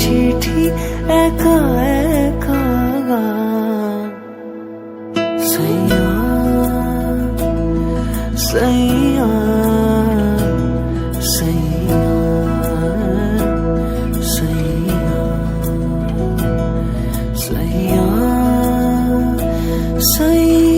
চিঠি একা একা গান সৈয়া সৈয়া সৈয়া সৈয়া সৈয়া সৈয়া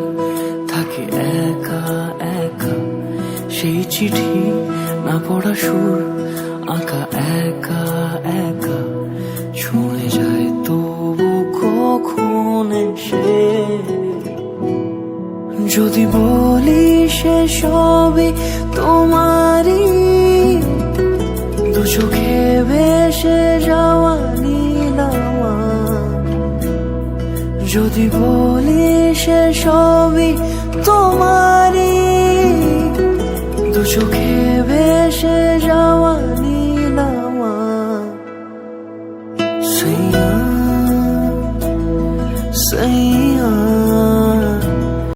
চিঠি, না পড়া সুর, আঁকা একা একা। ছুঁয়ে যায় তবু কখন সে যদি বলি সে সবই তোমারই, দু চোখে ভেসে যাওয়া যদি বলি সে সবই তোমারই দু চোখে ভেসে যাওয়া নীলামা সৈয়া সাইয়া।